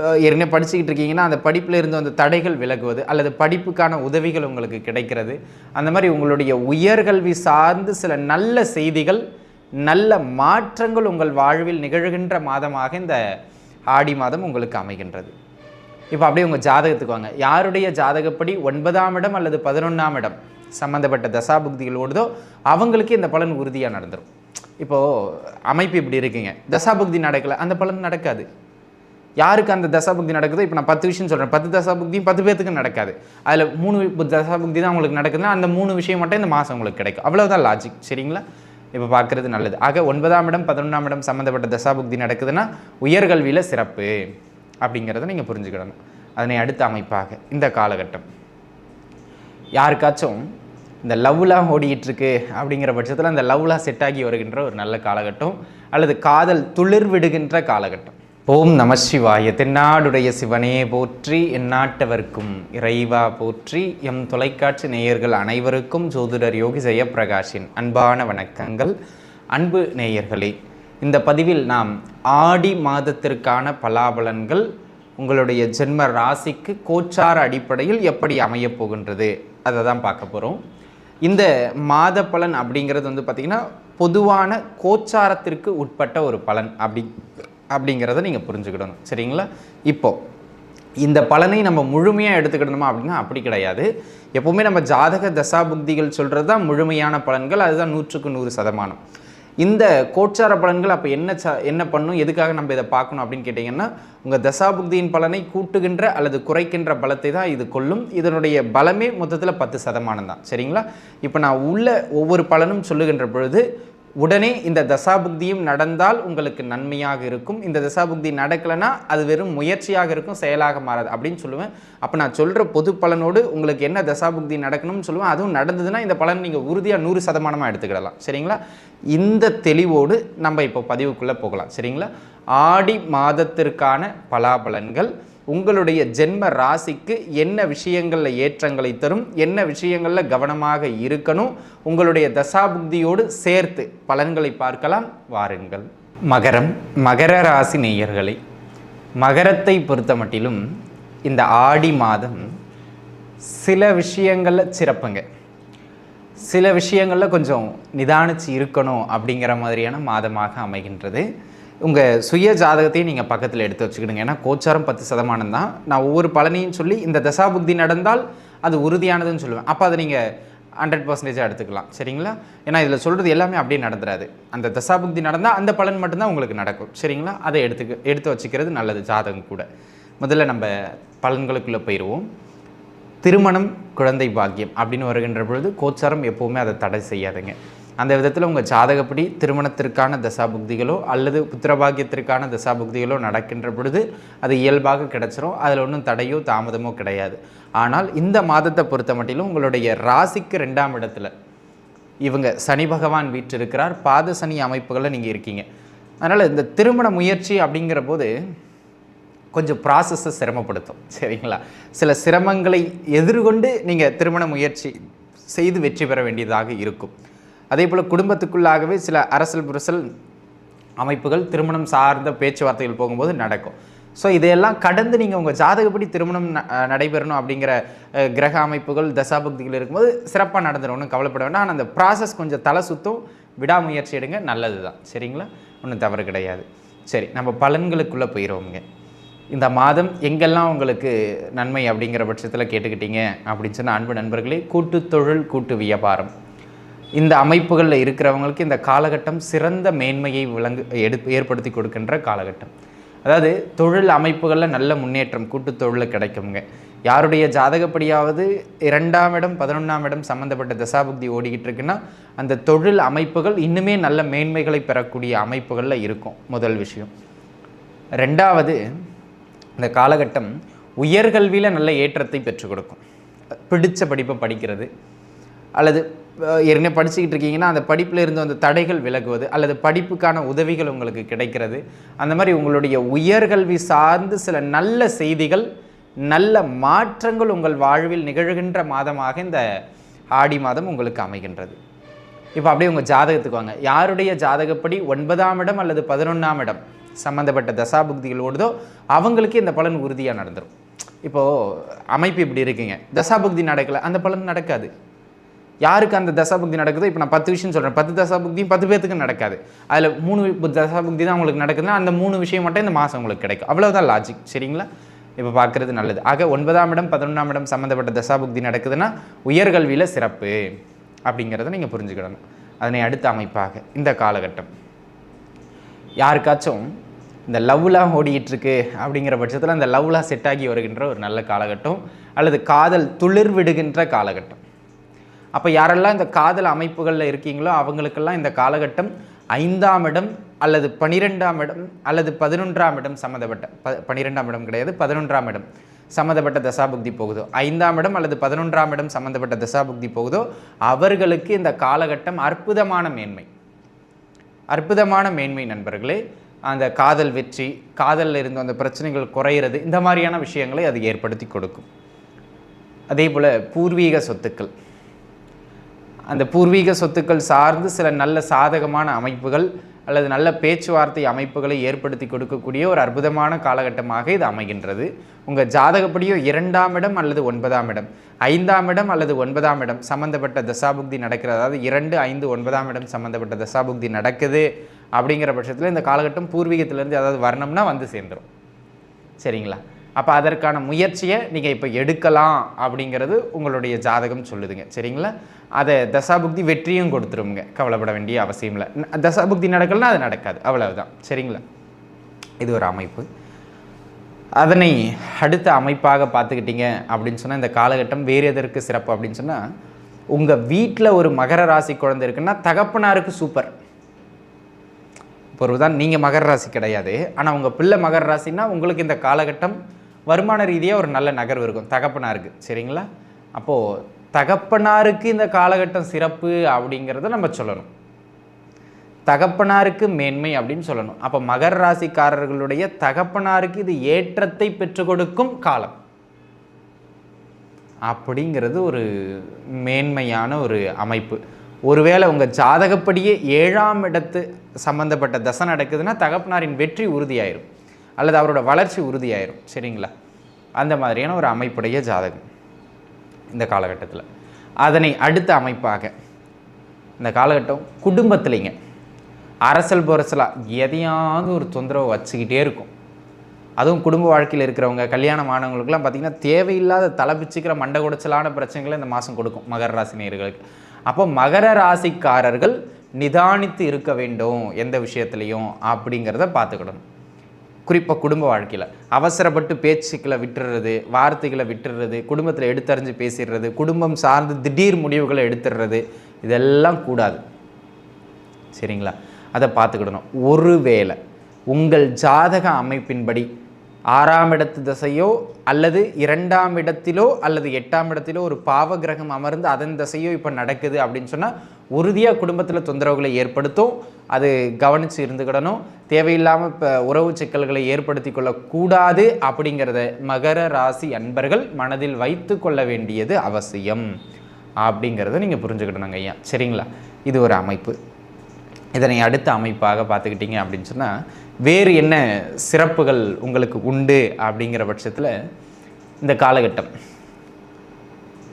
ஏற்கனவே படிச்சுக்கிட்டு இருக்கீங்கன்னா அந்த படிப்பில் இருந்து அந்த தடைகள் விலகுவது அல்லது படிப்புக்கான உதவிகள் உங்களுக்கு கிடைக்கிறது. அந்த மாதிரி உங்களுடைய உயர்கல்வி சார்ந்து சில நல்ல செய்திகள் நல்ல மாற்றங்கள் உங்கள் வாழ்வில் நிகழ்கின்ற மாதமாக இந்த ஆடி மாதம் உங்களுக்கு அமைகின்றது. இப்போ அப்படியே உங்கள் ஜாதகத்துக்கு வாங்க. யாருடைய ஜாதகப்படி ஒன்பதாம் இடம் அல்லது பதினொன்றாம் இடம் சம்மந்தப்பட்ட தசாபுக்திகள் ஓடுதோ அவங்களுக்கு இந்த பலன் உறுதியாக நடந்துடும் இப்போது அமைப்பு இப்படி இருக்குங்க. தசாபுக்தி நடக்கலை அந்த பலன் நடக்காது. யாருக்கு அந்த தசாபுக்தி நடக்குதோ இப்போ நான் பத்து விஷயம் சொல்கிறேன் பத்து தசாபுக்தியும் பத்து பேத்துக்கு நடக்காது. அதில் மூணு பு- தசாபுக்தி தான் உங்களுக்கு நடக்குதுன்னா அந்த மூணு விஷயம் மட்டும் இந்த மாதம் உங்களுக்கு கிடைக்கும். அவ்வளோதான் லாஜிக் சரிங்களா? இப்போ பார்க்குறது நல்லது. ஆக ஒன்பதாம் இடம் பதினொன்றாம் இடம் சம்மந்தப்பட்ட தசாபுக்தி நடக்குதுன்னா உயர்கல்வியில் சிறப்பு அப்படிங்கிறத நீங்கள் புரிஞ்சுக்கிடணும். அதனை அடுத்த அமைப்பாக இந்த காலகட்டம். யாருக்காச்சும் இந்த லவ்லாம் ஓடிட்டு அப்படிங்கிற பட்சத்தில் அந்த லவ்லாம் செட் ஆகி வருகின்ற ஒரு நல்ல காலகட்டம் அல்லது காதல் துளிர் விடுகின்ற காலகட்டம். ஓம் நம சிவாய. தென்னாடுடைய சிவனே போற்றி எந்நாட்டவர்க்கும் இறைவா போற்றி. எம் தொலைக்காட்சி நேயர்கள் அனைவருக்கும் ஜோதிடர் யோகி ஜெயப்பிரகாஷின் அன்பான வணக்கங்கள். அன்பு நேயர்களே இந்த பதிவில் நாம் ஆடி மாதத்திற்கான பலாபலன்கள் உங்களுடைய ஜென்ம ராசிக்கு கோச்சார அடிப்படையில் எப்படி அமையப் போகின்றது அதை தான் பார்க்க போகிறோம் இந்த மாத பலன் அப்படிங்கிறது வந்து பார்த்திங்கன்னா பொதுவான கோச்சாரத்திற்கு உட்பட்ட ஒரு பலன் அப்படி அப்படிங்கிறத நீங்கள் புரிஞ்சுக்கிடணும். சரிங்களா? இப்போது இந்த பலனை நம்ம முழுமையாக எடுத்துக்கிடணுமா அப்படின்னா அப்படி கிடையாது. எப்போவுமே நம்ம ஜாதக தசாபுக்திகள் சொல்கிறது தான் முழுமையான பலன்கள் அதுதான் நூற்றுக்கு நூறு சதமானம். இந்த கோச்சார பலன்கள் அப்போ என்ன ச என்ன பண்ணும் எதுக்காக நம்ம இதை பார்க்கணும் அப்படின்னு கேட்டிங்கன்னா உங்கள் தசாபுக்தியின் பலனை கூட்டுகின்ற அல்லது குறைக்கின்ற பலத்தை தான் இது கொள்ளும். இதனுடைய பலமே மொத்தத்தில் பத்து சதமானம் தான். சரிங்களா? இப்போ நான் உள்ள ஒவ்வொரு பலனும் சொல்லுகின்ற பொழுது உடனே இந்த தசாபுக்தியும் நடந்தால் உங்களுக்கு நன்மையாக இருக்கும். இந்த தசாபுக்தி நடக்கலைன்னா அது வெறும் முயற்சியாக இருக்கும் செயலாக மாறாது அப்படின்னு சொல்லுவேன். அப்போ நான் சொல்கிற பொது பலனோடு உங்களுக்கு என்ன தசாபுக்தி நடக்கணும்னு சொல்லுவேன். அதுவும் நடந்ததுன்னா இந்த பலன் நீங்கள் உறுதியாக நூறு சதமானமாக எடுத்துக்கிடலாம். சரிங்களா? இந்த தெளிவோடு நம்ம இப்போ பதிவுக்குள்ளே போகலாம். சரிங்களா? ஆடி மாதத்திற்கான பலாபலன்கள் உங்களுடைய ஜென்ம ராசிக்கு என்ன விஷயங்களில் ஏற்றங்களை தரும் என்ன விஷயங்களில் கவனமாக இருக்கணும் உங்களுடைய தசாபுக்தியோடு சேர்த்து பலன்களை பார்க்கலாம். வாருங்கள். மகரம் மகர ராசி நேயர்களை மகரத்தை பொறுத்த மட்டிலும் இந்த ஆடி மாதம் சில விஷயங்களில் சிறப்புங்க. சில விஷயங்களில் கொஞ்சம் நிதானிச்சு இருக்கணும் அப்படிங்கிற மாதிரியான மாதமாக அமைகின்றது. உங்கள் சுய ஜாதகத்தையும் நீங்கள் பக்கத்தில் எடுத்து வச்சுக்கிடுங்க. ஏன்னா கோச்சாரம் பத்து சதமானம் தான். நான் ஒவ்வொரு பலனையும் சொல்லி இந்த தசாபுக்தி நடந்தால் அது உறுதியானதுன்னு சொல்லுவேன். அப்போ அதை நீங்கள் ஹண்ட்ரட் பர்சன்டேஜாக எடுத்துக்கலாம். சரிங்களா? ஏன்னா இதில் சொல்கிறது எல்லாமே அப்படியே நடந்துராது. அந்த தசாபுக்தி நடந்தால் அந்த பலன் மட்டும்தான் உங்களுக்கு நடக்கும். சரிங்களா? அதை எடுத்துக்க எடுத்து வச்சுக்கிறது நல்லது ஜாதகம் கூட. முதல்ல நம்ம பலன்களுக்குள்ளே போயிடுவோம் திருமணம் குழந்தை பாக்கியம் அப்படின்னு வருகின்ற பொழுது கோச்சாரம் எப்போவுமே அதை தடை செய்யாதுங்க. அந்த விதத்தில் உங்கள் ஜாதகப்படி திருமணத்திற்கான தசாபுக்திகளோ அல்லது புத்திரபாகியத்திற்கான தசாபுக்திகளோ நடக்கின்ற பொழுது அது இயல்பாக கிடைச்சிரும். அதில் ஒன்றும் தடையோ தாமதமோ கிடையாது. ஆனால் இந்த மாதத்தை பொறுத்த மட்டிலும் உங்களுடைய ராசிக்கு ரெண்டாம் இடத்துல இவங்க சனி பகவான் வீற்றிருக்கிறார். பாத சனி அமைப்புகளில் நீங்கள் இருக்கீங்க. அதனால் இந்த திருமண முயற்சி அப்படிங்கிற போது கொஞ்சம் ப்ராசஸை சிரமப்படுத்தும். சரிங்களா? சில சிரமங்களை எதிர்கொண்டு நீங்கள் திருமண முயற்சி செய்து வெற்றி பெற வேண்டியதாக இருக்கும். அதே போல் குடும்பத்துக்குள்ளாகவே சில அரசல் புரசல் அமைப்புகள் திருமணம் சார்ந்த பேச்சுவார்த்தைகள் போகும்போது நடக்கும். ஸோ இதையெல்லாம் கடந்து நீங்கள் உங்கள் ஜாதகப்படி திருமணம் ந- நடைபெறணும் அப்படிங்கிற கிரக அமைப்புகள் தசாபக்திகள் இருக்கும்போது சிறப்பாக நடந்துடும் ஒன்றும் கவலைப்பட வேண்டாம். ஆனால் அந்த ப்ராசஸ் கொஞ்சம் தலை சுத்தும். விடாமுயற்சி எடுங்க. நல்லது தான் சரிங்களா? ஒன்றும் தவறு கிடையாது. சரி நம்ம பலன்களுக்குள்ளே போயிடுவோங்க இந்த மாதம் எங்கெல்லாம் உங்களுக்கு நன்மை அப்படிங்கிற பட்சத்தில் கேட்டுக்கிட்டீங்க அப்படின்னு சொன்ன அன்பு நண்பர்களே கூட்டு தொழில் கூட்டு வியாபாரம். இந்த அமைப்புகளில் இருக்கிறவங்களுக்கு இந்த காலகட்டம் சிறந்த மேன்மையை விளங்கு எடு ஏற்படுத்தி கொடுக்கின்ற காலகட்டம். அதாவது தொழில் அமைப்புகளில் நல்ல முன்னேற்றம் கூட்டு தொழிலில் கிடைக்குங்க யாருடைய ஜாதகப்படியாவது இரண்டாம் இடம் பதினொன்றாம் இடம் சம்மந்தப்பட்ட தசாபுக்தி ஓடிக்கிட்டு இருக்குன்னா அந்த தொழில் அமைப்புகள் இன்னுமே நல்ல மேன்மைகளை பெறக்கூடிய அமைப்புகளில் இருக்கும் முதல் விஷயம். ரெண்டாவது இந்த காலகட்டம் உயர்கல்வியில் நல்ல ஏற்றத்தை பெற்றுக் கொடுக்கும். பிடித்த படிப்பை படிக்கிறது அல்லது ஏற்கனவே படிச்சுக்கிட்டு இருக்கீங்கன்னா அந்த படிப்பில் இருந்து அந்த தடைகள் விலகுவது அல்லது படிப்புக்கான உதவிகள் உங்களுக்கு கிடைக்கிறது. அந்த மாதிரி உங்களுடைய உயர்கல்வி சார்ந்து சில நல்ல செய்திகள் நல்ல மாற்றங்கள் உங்கள் வாழ்வில் நிகழ்கின்ற மாதமாக இந்த ஆடி மாதம் உங்களுக்கு அமைகின்றது. இப்போ அப்படியே உங்கள் ஜாதகத்துக்கு வாங்க. யாருடைய ஜாதகப்படி ஒன்பதாம் இடம் அல்லது பதினொன்றாம் இடம் சம்மந்தப்பட்ட தசாபுக்திகள் ஓடுதோ அவங்களுக்கு இந்த பலன் உறுதியாக நடந்துடும் இப்போது அமைப்பு இப்படி இருக்குங்க. தசாபுக்தி நடக்கலை அந்த பலன் நடக்காது. யாருக்கு அந்த தசாபுக்தி நடக்குதோ இப்போ நான் பத்து விஷயம் சொல்கிறேன் பத்து தசாபுக்தியும் பத்து பேத்துக்கு நடக்காது. அதில் மூணு பு- தசாபுக்தி தான் உங்களுக்கு நடக்குதுன்னா அந்த மூணு விஷயம் மட்டும் இந்த மாதம் உங்களுக்கு கிடைக்கும். அவ்வளோதான் லாஜிக் சரிங்களா? இப்போ பார்க்குறது நல்லது. ஆக ஒன்பதாம் இடம் பதினொன்றாம் இடம் சம்மந்தப்பட்ட தசாபுக்தி நடக்குதுன்னா உயர்கல்வியில் சிறப்பு அப்படிங்கிறத நீங்கள் புரிஞ்சுக்கிடணும். அதனை அடுத்த அமைப்பாக இந்த காலகட்டம். யாருக்காச்சும் இந்த லவ்லாம் ஓடிட்டு அப்படிங்கிற பட்சத்தில் அந்த லவ்லாம் செட் ஆகி வருகின்ற ஒரு நல்ல காலகட்டம் அல்லது காதல் துளிர் விடுகின்ற காலகட்டம். அப்போ யாரெல்லாம் இந்த காதல் அமைப்புகளில் இருக்கீங்களோ அவங்களுக்கெல்லாம் இந்த காலகட்டம் ஐந்தாம் இடம் அல்லது பனிரெண்டாம் இடம் அல்லது பதினொன்றாம் இடம் சம்மந்தப்பட்ட ப பனிரெண்டாம் இடம் கிடையாது பதினொன்றாம் இடம் சம்மந்தப்பட்ட தசாபுக்தி போகுதோ? ஐந்தாம் இடம் அல்லது பதினொன்றாம் இடம் சம்மந்தப்பட்ட தசாபுக்தி போகுதோ? அவர்களுக்கு இந்த காலகட்டம் அற்புதமான மேன்மை. அற்புதமான மேன்மை நண்பர்களே அந்த காதல் வெற்றி காதலில் இருந்து அந்த பிரச்சனைகள் குறையிறது இந்த மாதிரியான விஷயங்களை அது ஏற்படுத்தி கொடுக்கும். அதே போல் பூர்வீக சொத்துக்கள். அந்த பூர்வீக சொத்துக்கள் சார்ந்து சில நல்ல சாதகமான அமைப்புகள் அல்லது நல்ல பேச்சுவார்த்தை அமைப்புகளை ஏற்படுத்தி கொடுக்கக்கூடிய ஒரு அற்புதமான காலகட்டமாக இது அமைகின்றது. உங்கள் ஜாதகப்படியோ இரண்டாம் இடம் அல்லது ஒன்பதாம் இடம் ஐந்தாம் இடம் அல்லது ஒன்பதாம் இடம் சம்மந்தப்பட்ட தசாபுக்தி நடக்கிறது. அதாவது இரண்டு ஐந்து ஒன்பதாம் இடம் சம்மந்தப்பட்ட தசாபுக்தி நடக்குது அப்படிங்கிற பட்சத்தில் இந்த காலகட்டம் பூர்வீகத்திலேருந்து அதாவது வரணும்னா வந்து சேர்ந்துடும் சரிங்களா? அப்போ அதற்கான முயற்சியை நீங்கள் இப்போ எடுக்கலாம் அப்படிங்கிறது உங்களுடைய ஜாதகம் சொல்லுதுங்க. சரிங்களா? அதை தசாபுக்தி வெற்றியும் கொடுத்துருங்க கவலைப்பட வேண்டிய அவசியம் இல்லை. தசாபுக்தி நடக்கலைன்னா அது நடக்காது. அவ்வளவுதான். சரிங்களா? இது ஒரு அமைப்பு. அதனை அடுத்த அமைப்பாக பார்த்துக்கிட்டீங்க அப்படின்னு சொன்னால் இந்த காலகட்டம் வேறு எதற்கு சிறப்பு அப்படின்னு சொன்னால் உங்கள் வீட்டில் ஒரு மகர ராசி குழந்தை இருக்குன்னா தகப்பனாருக்கு சூப்பர் பொருள் தான் நீங்கள் மகர ராசி கிடையாது. ஆனால் உங்கள் பிள்ளை மகர ராசின்னா உங்களுக்கு இந்த காலகட்டம் வருமான ரீதியாக ஒரு நல்ல நகர்வு இருக்கும். தகப்பனாருக்கு. சரிங்களா? அப்போது தகப்பனாருக்கு இந்த காலகட்டம் சிறப்பு அப்படிங்கிறத நம்ம சொல்லணும். தகப்பனாருக்கு மேன்மை அப்படின்னு சொல்லணும். அப்போ மகர ராசிக்காரர்களுடைய தகப்பனாருக்கு இது ஏற்றத்தை பெற்றுக் கொடுக்கும் காலம். அப்படிங்கிறது ஒரு மேன்மையான ஒரு அமைப்பு. ஒருவேளை உங்கள் ஜாதகப்படியே ஏழாம் இடத்து சம்பந்தப்பட்ட தசை நடக்குதுன்னா தகப்பனாரின் வெற்றி உறுதியாயிரும். அல்லது அவரோட வளர்ச்சி உறுதியாயிரும். சரிங்களா? அந்த மாதிரியான ஒரு அமைப்புடைய ஜாதகம். இந்த காலகட்டத்தில். அதனை அடுத்த அமைப்பாக இந்த காலகட்டம் குடும்பத்துலேங்க. அரசல் பொரசலாக எதையாவது ஒரு தொந்தரவு வச்சுக்கிட்டே இருக்கும். அதுவும் குடும்ப வாழ்க்கையில் இருக்கிறவங்க கல்யாணம் ஆனவங்களுக்குலாம் பார்த்திங்கன்னா தேவையில்லாத தலைப்பிச்சுக்கிற மண்டை குடைச்சலான பிரச்சனைகளை இந்த மாதம் கொடுக்கும் மகர ராசினியர்களுக்கு அப்போ மகர ராசிக்காரர்கள் நிதானித்து இருக்க வேண்டும் எந்த விஷயத்துலையும் அப்படிங்கிறத பார்த்துக்கிடணும். குறிப்பாக குடும்ப வாழ்க்கையில். அவசரப்பட்டு பேச்சுக்களை விட்டுறது வார்த்தைகளை விட்டுறது குடும்பத்தில் எடுத்தறிஞ்சு பேசிடுறது குடும்பம் சார்ந்து திடீர் முடிவுகளை எடுத்துடுறது இதெல்லாம் கூடாது. சரிங்களா? அதை பார்த்துக்கிடணும். ஒருவேளை உங்கள் ஜாதக அமைப்பின்படி ஆறாம் இடத்து திசையோ அல்லது இரண்டாம் இடத்திலோ அல்லது எட்டாம் இடத்திலோ ஒரு பாவ கிரகம் அமர்ந்து அதன் திசையோ இப்போ நடக்குது அப்படின்னு சொன்னால் உறுதியாக குடும்பத்தில் தொந்தரவுகளை ஏற்படுத்தும். அது கவனித்து இருந்துக்கிடணும். தேவையில்லாமல் இப்போ உறவு சிக்கல்களை ஏற்படுத்தி கொள்ளக்கூடாது அப்படிங்கிறத மகர ராசி அன்பர்கள் மனதில் வைத்து கொள்ள வேண்டியது அவசியம் அப்படிங்கிறத நீங்கள் புரிஞ்சுக்கிடணுங்க ஐயா. சரிங்களா? இது ஒரு அமைப்பு. இதனை அடுத்த அமைப்பாக பார்த்துக்கிட்டீங்க அப்படின்னு சொன்னால் வேறு என்ன சிறப்புகள் உங்களுக்கு உண்டு அப்படிங்கிற பட்சத்தில் இந்த காலகட்டம்.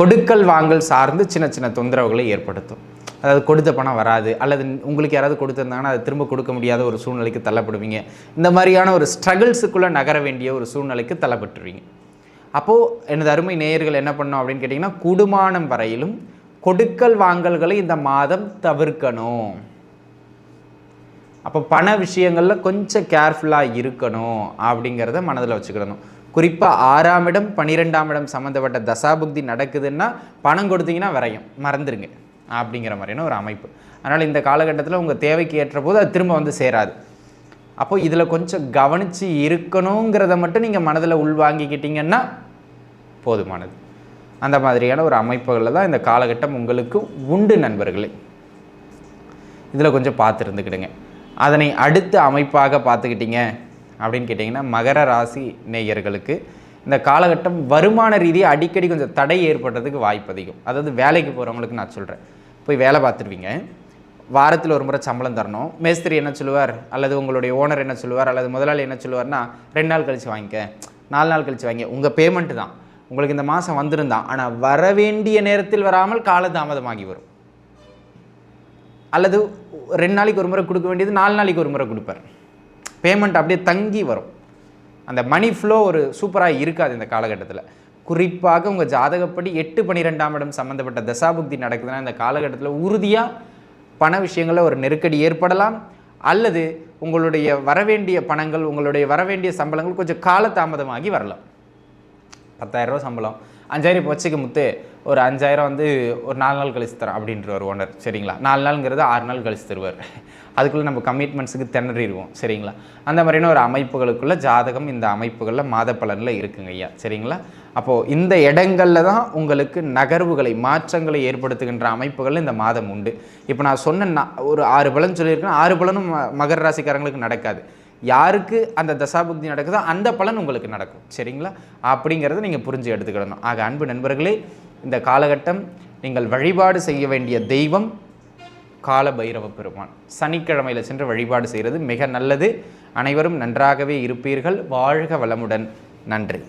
கொடுக்கல் வாங்கல் சார்ந்து சின்ன சின்ன தொந்தரவுகளை ஏற்படுத்தும். அதாவது கொடுத்த பணம் வராது அல்லது உங்களுக்கு யாராவது கொடுத்துருந்தாங்கன்னா அதை திரும்ப கொடுக்க முடியாத ஒரு சூழ்நிலைக்கு தள்ளப்படுவீங்க. இந்த மாதிரியான ஒரு ஸ்ட்ரகிள்ஸுக்குள்ளே நகர வேண்டிய ஒரு சூழ்நிலைக்கு தள்ளப்பட்டுருவீங்க. அப்போது எனது அருமை நேயர்கள் என்ன பண்ணோம் அப்படின்னு கேட்டிங்கன்னா குடுமானம் வரையிலும் கொடுக்கல் வாங்கல்களை இந்த மாதம் தவிர்க்கணும். அப்போ பண விஷயங்களில் கொஞ்சம் கேர்ஃபுல்லாக இருக்கணும் அப்படிங்கிறத மனதில் வச்சுக்கிடணும். குறிப்பாக ஆறாம் இடம் பன்னிரெண்டாம் இடம் சம்மந்தப்பட்ட தசாபுக்தி நடக்குதுன்னா பணம் கொடுத்தீங்கன்னா விரையும். மறந்துடுங்க அப்படிங்கிற மாதிரியான ஒரு அமைப்பு. அதனால் இந்த காலகட்டத்தில் உங்கள் தேவைக்கு ஏற்ற போது அது திரும்ப வந்து சேராது. அப்போது இதில் கொஞ்சம் கவனித்து இருக்கணுங்கிறத மட்டும் நீங்கள் மனதில் உள்வாங்கிக்கிட்டீங்கன்னா போதுமானது. அந்த மாதிரியான ஒரு அமைப்புகளில் தான் இந்த காலகட்டம் உங்களுக்கு உண்டு நண்பர்களே. இதில் கொஞ்சம் பார்த்துருந்துக்கிடுங்க அதனை அடுத்த அமைப்பாக பார்த்துக்கிட்டீங்க அப்படின்னு கேட்டிங்கன்னா மகர ராசி நேயர்களுக்கு இந்த காலகட்டம் வருமான ரீதியாக அடிக்கடி கொஞ்சம் தடை ஏற்படுறதுக்கு வாய்ப்பு அதிகம். அதாவது வேலைக்கு போகிறவங்களுக்கு நான் சொல்கிறேன் போய் வேலை பார்த்துருவீங்க வாரத்தில் ஒரு முறை சம்பளம் தரணும். மேஸ்திரி என்ன சொல்லுவார்? அல்லது உங்களுடைய ஓனர் என்ன சொல்லுவார்? அல்லது முதலாளி என்ன சொல்லுவார்னா ரெண்டு நாள் கழித்து வாங்கிக்க. நாலு நாள் கழித்து வாங்கிக்க. உங்கள் பேமெண்ட்டு தான். உங்களுக்கு இந்த மாதம் வந்திருந்தான் ஆனால் வர வேண்டிய நேரத்தில் வராமல் காலதாமதமாகி வரும். அல்லது ரெண்டு நாளைக்கு ஒரு முறை கொடுக்க வேண்டியது நாலு நாளைக்கு ஒரு முறை கொடுப்பார். பேமெண்ட் அப்படியே தங்கி வரும். அந்த மணி ஃப்ளோ ஒரு சூப்பராக இருக்காது இந்த காலகட்டத்தில். குறிப்பாக உங்கள் ஜாதகப்படி எட்டு பன்னிரெண்டாம் இடம் சம்மந்தப்பட்ட தசாபுக்தி நடக்குதுன்னா இந்த காலகட்டத்தில் உறுதியாக பண விஷயங்களில் ஒரு நெருக்கடி ஏற்படலாம். அல்லது உங்களுடைய வரவேண்டிய பணங்கள் உங்களுடைய வரவேண்டிய சம்பளங்கள் கொஞ்சம் காலதாமதமாகி வரலாம். பத்தாயிரரூவா சம்பளம். அஞ்சாயிரம் இப்போ வச்சுக்க முத்து ஒரு அஞ்சாயிரம் வந்து ஒரு நாலு நாள் கழிச்சு தரேன் அப்படின்ற ஒரு ஓனர் சரிங்களா? நாலு நாளுங்கிறது ஆறு நாள் கழிச்சு தருவார். அதுக்குள்ளே நம்ம கமிட்மெண்ட்ஸுக்கு திணறிடுவோம். சரிங்களா? அந்த மாதிரியான ஒரு அமைப்புகளுக்குள்ளே ஜாதகம் இந்த அமைப்புகளில் மாத பலனில் இருக்குங்க ஐயா. சரிங்களா? அப்போது இந்த இடங்களில் தான் உங்களுக்கு நகர்வுகளை மாற்றங்களை ஏற்படுத்துகின்ற அமைப்புகள் இந்த மாதம் உண்டு. இப்போ நான் சொன்ன ஒரு ஆறு பலன் சொல்லியிருக்கேன். ஆறு பலனும் ம- மகர ராசிக்காரங்களுக்கு நடக்காது. யாருக்கு அந்த தசாபுக்தி நடக்குதோ அந்த பலன் உங்களுக்கு நடக்கும். சரிங்களா? அப்படிங்கிறத நீங்கள் புரிஞ்சு எடுத்துக்கிடணும். ஆக அன்பு நண்பர்களே இந்த காலகட்டம் நீங்கள் வழிபாடு செய்ய வேண்டிய தெய்வம் கால பைரவ பெருமான். சனிக்கிழமையில் சென்று வழிபாடு செய்கிறது மிக நல்லது. அனைவரும் நன்றாகவே இருப்பீர்கள். வாழ்க வளமுடன். நன்றி.